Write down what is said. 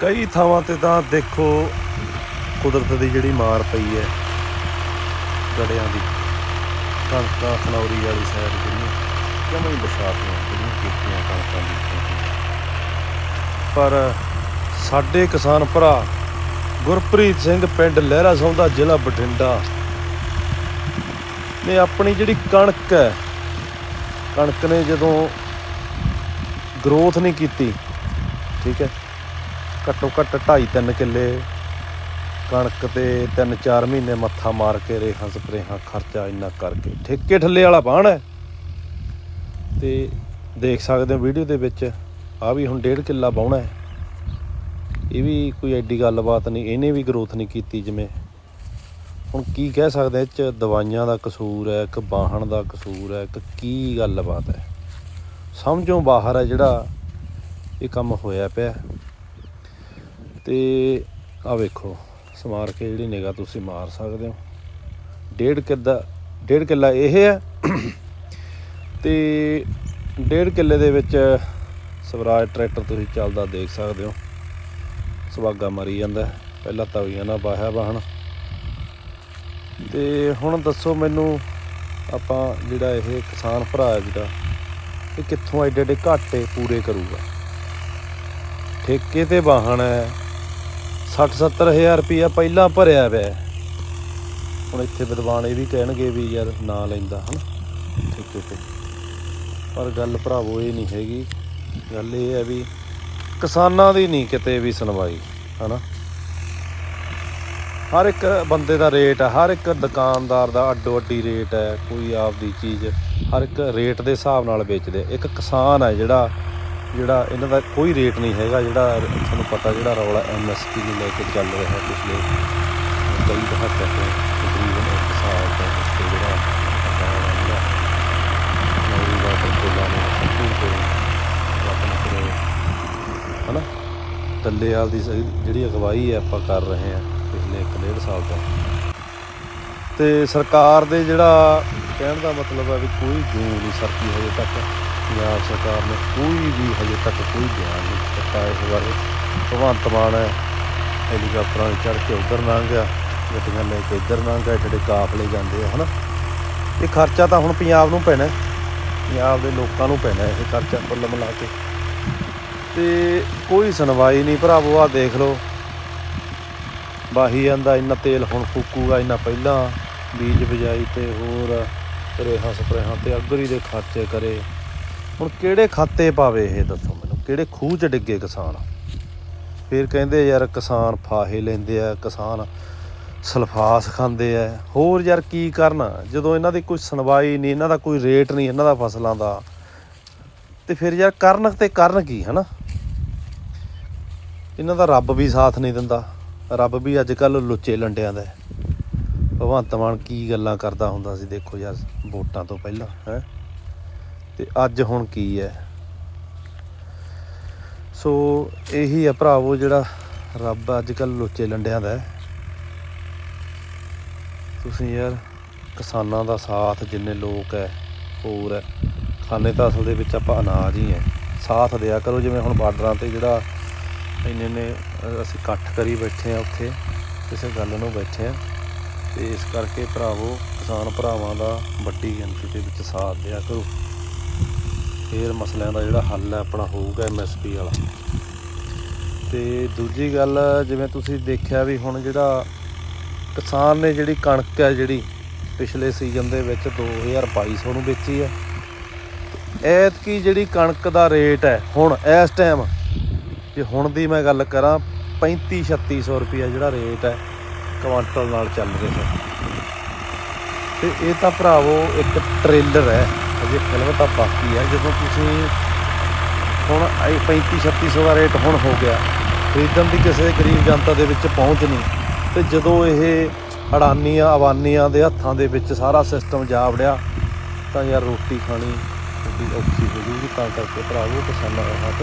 ਕਈ ਥਾਵਾਂ ਤੇ ਤਾਂ ਦੇਖੋ ਕੁਦਰਤ ਦੀ ਜਿਹੜੀ ਮਾਰ ਪਈ ਹੈ, ਗੜਿਆਂ ਦੀ। ਕਣਕਾਂ, ਖਨੌਰੀ ਵਾਲੀ ਸਾਈਡ ਜਿਹੜੀਆਂ ਜਮਾਂ ਹੀ ਬਰਸਾਤੀਆਂ ਜਿਹੜੀਆਂ ਕੀਤੀਆਂ ਕਣਕਾਂ ਦੀ ਪਰ ਸਾਡੇ ਕਿਸਾਨ ਭਰਾ, ਗੁਰਪ੍ਰੀਤ ਸਿੰਘ ਪਿੰਡ ਲਹਿਰਾ ਸੌਂਦਾ ਜ਼ਿਲ੍ਹਾ ਬਠਿੰਡਾ, ਨੇ ਆਪਣੀ ਜਿਹੜੀ ਕਣਕ ਹੈ, ਕਣਕ ਨੇ ਜਦੋਂ ਗਰੋਥ ਨਹੀਂ ਕੀਤੀ, ਠੀਕ ਹੈ ਘੱਟੋ ਘੱਟ 2.5 3 ਕਿੱਲੇ ਕਣਕ ਤੇ 3-4 ਮਹੀਨੇ ਮੱਥਾ ਮਾਰ ਕੇ ਰੇਹਾਂ ਸਪਰੇਹਾਂ ਖਰਚਾ ਇੰਨਾ ਕਰਕੇ। ਠੇਕੇ ਠੱਲੇ ਵਾਲਾ ਬਾਣ ਹੈ। ਤੇ ਦੇਖ ਸਕਦੇ ਹੋ ਵੀਡੀਓ ਦੇ ਵਿੱਚ ਆ ਵੀ ਹੁਣ 1.5 ਕਿੱਲਾ ਬਾਉਣਾ ਹੈ। ਇਹ ਵੀ ਕੋਈ ਐਡੀ ਗੱਲਬਾਤ ਨਹੀਂ, ਇਹਨੇ ਵੀ ਗਰੋਥ ਨਹੀਂ ਕੀਤੀ ਜਿਵੇਂ। ਹੁਣ ਕੀ ਕਹਿ ਸਕਦੇ, ਇਹ ਚ ਦਵਾਈਆਂ ਦਾ ਕਸੂਰ ਹੈ, ਇੱਕ ਬਾਹਣ ਦਾ ਕਸੂਰ ਹੈ, ਇੱਕ ਕੀ ਗੱਲਬਾਤ ਹੈ। ਸਮਝੋਂ ਬਾਹਰ ਹੈ ਜਿਹੜਾ ਇਹ ਕੰਮ ਹੋਇਆ ਪਿਆ। ਤੇ ਆ ਵੇਖੋ, ਸਮਾਰ ਕੇ ਜਿਹੜੀ ਨਿਗਾਹ ਤੁਸੀਂ ਮਾਰ ਸਕਦੇ ਹੋ। ਡੇਢ ਕਿੱਲਾ ਡੇਢ ਕਿੱਲਾ ਇਹ ਹੈ। ਤੇ ਡੇਢ ਕਿੱਲੇ ਦੇ ਵਿੱਚ ਸਵਰਾਜ ਟਰੈਕਟਰ ਤੁਸੀਂ ਚੱਲਦਾ ਦੇਖ ਸਕਦੇ ਹੋ। ਸੁਹਾਗਾ ਮਰੀ ਜਾਂਦਾ ਪਹਿਲਾਂ ਤਵੀਆਂ ਨਾਲ ਬਾਹਿਆ ਵਾਹਣ ਤੇ ਹੁਣ ਦੱਸੋ ਮੈਨੂੰ ਆਪਾਂ ਜਿਹੜਾ ਇਹ ਕਿਸਾਨ ਭਰਾ ਹੈ ਜਿਹੜਾ, ਇਹ ਕਿੱਥੋਂ ਐਡੇ ਐਡੇ ਘਾਟੇ ਪੂਰੇ ਕਰੂਗਾ? ਠੇਕੇ ਤੇ ਵਾਹਣ ਹੈ 60 70000 ਰੁਪਇਆ ਪਹਿਲਾਂ ਭਰਿਆ ਪਿਆ ਹੁਣ ਇੱਥੇ ਵਿਦਵਾਨ ਇਹ ਵੀ ਕਹਿਣਗੇ ਵੀ ਯਾਰ ਨਾ ਲੈਂਦਾ, ਹਨ? ਠੇਕੇ ਤੇ ਪਰ ਗੱਲ ਭਰਾਵੋ ਇਹ ਨਹੀਂ ਹੈਗੀ। ਗੱਲ ਇਹ ਹੈ ਵੀ ਕਿਸਾਨਾਂ ਦੀ ਨਹੀਂ ਕਿਤੇ ਵੀ ਸੁਣਵਾਈ, ਹਨਾ? ਹਰ ਇੱਕ ਬੰਦੇ ਦਾ ਰੇਟ ਹੈ, ਹਰ ਇੱਕ ਦੁਕਾਨਦਾਰ ਦਾ ਅੱਡੋ ਅੱਡੀ ਰੇਟ ਹੈ, ਕੋਈ ਆਪਦੀ ਚੀਜ਼ ਹਰ ਇੱਕ ਰੇਟ ਦੇ ਹਿਸਾਬ ਨਾਲ ਵੇਚਦੇ। ਇੱਕ ਕਿਸਾਨ ਹੈ ਜਿਹੜਾ ਜਿਹੜਾ ਇਹਨਾਂ ਦਾ ਕੋਈ ਰੇਟ ਨਹੀਂ ਹੈਗਾ, ਜਿਹੜਾ ਤੁਹਾਨੂੰ ਪਤਾ ਜਿਹੜਾ ਰੌਲਾ ਐਮਐਸਪੀ ਨੂੰ ਲੈ ਕੇ ਚੱਲ ਰਿਹਾ ਹੈ ਪਿਛਲੇ ਕਈ ਦਹਾਕੇ ਤੋਂ, ਤਕਰੀਬਨ ਇੱਕ ਸਾਲ ਤੋਂ ਇਸ ਤੇ ਜਿਹੜਾ ਕਿਸਾਨ ਹੈ ਜਿਹੜਾ ਨੌਰੀ ਦਾ ਸੰਪੂਰਨ ਤੋਂ ਆਪਣਾ ਕਰੋ ਹਨਾ ਟੱਲੇਵਾਲ ਦੀ ਜਿਹੜੀ ਅਗਵਾਈ ਹੈ ਆਪਾਂ ਕਰ ਰਹੇ ਹਾਂ ਪਿਛਲੇ 1.5 ਸਾਲ ਤੋਂ। ਤੇ ਸਰਕਾਰ ਦੇ ਜਿਹੜਾ ਕਹਿਣ ਦਾ ਮਤਲਬ ਹੈ ਵੀ ਕੋਈ ਜੂਨ ਨਹੀਂ ਸਰਕੀ ਹਜੇ ਤੱਕ। ਪੰਜਾਬ ਸਰਕਾਰ ਨੇ ਕੋਈ ਵੀ ਹਜੇ ਤੱਕ ਕੋਈ ਬਿਆਨ ਨਹੀਂ ਦਿੱਤਾ ਇਸ ਬਾਰੇ। ਭਗਵੰਤ ਮਾਨ ਹੈਲੀਕਾਪਟਰਾਂ 'ਤੇ ਚੜ੍ਹ ਕੇ ਉਧਰ ਲੰਘ ਗਿਆ, ਗੱਡੀਆਂ ਲੈ ਕੇ ਇੱਧਰ ਲੰਘ ਗਿਆ, ਜਿਹੜੇ ਕਾਫਲੇ ਜਾਂਦੇ ਆ, ਹਨਾ? ਇਹ ਖਰਚਾ ਤਾਂ ਹੁਣ ਪੰਜਾਬ ਨੂੰ ਪੈਣਾ ਪੰਜਾਬ ਦੇ ਲੋਕਾਂ ਨੂੰ ਪੈਣਾ ਇਹ ਖਰਚਾ ਕੁੱਲ ਮਿਲਾ ਕੇ। ਤੇ ਕੋਈ ਸੁਣਵਾਈ ਨਹੀਂ ਭਰਾਵੋ ਆ ਦੇਖ ਲਓ। ਬਾਹੀ ਜਾਂਦਾ, ਇੰਨਾ ਤੇਲ ਹੁਣ ਫੂਕੂਗਾ, ਇੰਨਾ ਪਹਿਲਾਂ ਬੀਜ ਬਿਜਾਈ ਤੇ ਹੋਰ ਰੇਹਾਂ ਸਪਰੇਹਾਂ ਤੇ ਅਗਰੀ ਦੇ ਖਰਚੇ ਕਰੇ। ਹੁਣ ਕਿਹੜੇ ਖਾਤੇ ਪਾਵੇ ਇਹ ਦੱਸੋ ਮੈਨੂੰ? ਕਿਹੜੇ ਖੂਹ 'ਚ ਡਿੱਗੇ ਕਿਸਾਨ? ਫਿਰ ਕਹਿੰਦੇ ਯਾਰ ਕਿਸਾਨ ਫਾਹੇ ਲੈਂਦੇ ਆ, ਕਿਸਾਨ ਸਲਫਾਸ ਖਾਂਦੇ ਆ। ਹੋਰ ਯਾਰ ਕੀ ਕਰਨ? ਜਦੋਂ ਇਹਨਾਂ ਦੀ ਕੋਈ ਸੁਣਵਾਈ ਨਹੀਂ, ਇਹਨਾਂ ਦਾ ਕੋਈ ਰੇਟ ਨਹੀਂ, ਇਹਨਾਂ ਦਾ ਫਸਲਾਂ ਦਾ। ਤੇ ਫਿਰ ਯਾਰ ਕਰਨ ਤੇ ਕਰਨ ਕੀ, ਹਨਾ? ਇਹਨਾਂ ਦਾ ਰੱਬ ਵੀ ਸਾਥ ਨਹੀਂ ਦਿੰਦਾ। ਰੱਬ ਵੀ ਅੱਜ ਕੱਲ ਲੁੱਚੇ ਲੰਡਿਆਂ ਦਾ ਭਗਵੰਤ ਮਾਨ ਕੀ ਗੱਲਾਂ ਕਰਦਾ ਹੁੰਦਾ ਸੀ, ਦੇਖੋ ਯਾਰ, ਵੋਟਾਂ ਤੋਂ ਪਹਿਲਾਂ, ਹੈ? ਤੇ ਅੱਜ ਹੁਣ ਕੀ ਹੈ? ਸੋ ਇਹੀ ਆ ਭਰਾਵੋ ਜਿਹੜਾ ਰੱਬ ਅੱਜ ਕੱਲ ਲੁੱਚੇ ਲੰਡਿਆਂ ਦਾ ਹੈ। ਤੁਸੀਂ ਯਾਰ ਕਿਸਾਨਾਂ ਦਾ ਸਾਥ ਜਿੰਨੇ ਲੋਕ ਹੈ, ਹੋਰ ਹੈ ਖਾਣੇ ਤਾਂ ਅਸਲ ਦੇ ਵਿੱਚ ਆਪਾਂ ਅਨਾਜ ਹੀ ਹੈ। ਸਾਥ ਦਿਆ ਕਰੋ ਜਿਵੇਂ ਹੁਣ ਬਾਰਡਰਾਂ ਤੇ ਜਿਹੜਾ ਇੰਨੇ ਨੇ ਅਸੀਂ ਇਕੱਠ ਕਰੀ ਬੈਠੇ ਆ ਉੱਥੇ, ਕਿਸੇ ਗੱਲ ਨੂੰ ਬੈਠੇ ਆ ਤੇ ਇਸ ਕਰਕੇ ਭਰਾਵੋ ਕਿਸਾਨ ਭਰਾਵਾਂ ਦਾ ਵੱਡੀ ਗਿਣਤੀ ਦੇ ਵਿੱਚ ਸਾਥ ਦਿਆ ਕਰੋ। ਫੇਰ ਮਸਲਿਆਂ ਦਾ ਜਿਹੜਾ ਹੱਲ ਹੈ ਆਪਣਾ ਹੋਊਗਾ ਐਮਐਸਪੀ ਵਾਲਾ। ਤੇ ਦੂਜੀ ਗੱਲ, ਜਿਵੇਂ ਤੁਸੀਂ ਦੇਖਿਆ ਵੀ ਹੁਣ ਜਿਹੜਾ ਕਿਸਾਨ ਨੇ ਜਿਹੜੀ ਕਣਕ ਹੈ ਜਿਹੜੀ ਪਿਛਲੇ ਸੀਜ਼ਨ ਦੇ ਵਿੱਚ 2200 ਨੂੰ ਵੇਚੀ ਹੈ। ਐਤਕੀ ਜਿਹੜੀ ਕਣਕ ਦਾ ਰੇਟ ਹੈ ਹੁਣ, ਇਸ ਟਾਈਮ ਜੇ ਹੁਣ ਦੀ ਮੈਂ ਗੱਲ ਕਰਾਂ 35 3600 ਰੁਪਏ ਜਿਹੜਾ ਰੇਟ ਹੈ ਕੁਆਂਟਲ ਨਾਲ ਚੱਲ ਰਿਹਾ ਹੈ। ਤੇ ਇਹ ਤਾਂ ਭਰਾਵੋ ਇੱਕ ਟ੍ਰੇਲਰ ਹੈ। ਅਜੇ ਫਿਲਮ ਤਾਂ ਬਾਕੀ ਹੈ ਜਦੋਂ ਤੁਸੀਂ ਹੁਣ ਇਹ 35 3600 ਦਾ ਰੇਟ ਹੁਣ ਹੋ ਗਿਆ, ਖਰੀਦਣ ਦੀ ਕਿਸੇ ਗਰੀਬ ਜਨਤਾ ਦੇ ਵਿੱਚ ਪਹੁੰਚ ਨਹੀਂ। ਤੇ ਜਦੋਂ ਇਹ ਅਡਾਨੀਆਂ ਅਵਾਨੀਆਂ ਦੇ ਹੱਥਾਂ ਦੇ ਵਿੱਚ ਸਾਰਾ ਸਿਸਟਮ ਜਾ ਵੜਿਆ, ਤਾਂ ਯਾਰ ਰੋਟੀ ਖਾਣੀ ਬੜੀ ਔਖੀ ਹੋ ਜੂਗੀ ਤਾਂ ਕਰਕੇ ਭਰਾਵੋ ਕਿਸਾਨਾਂ ਦਾ ਹੱਥ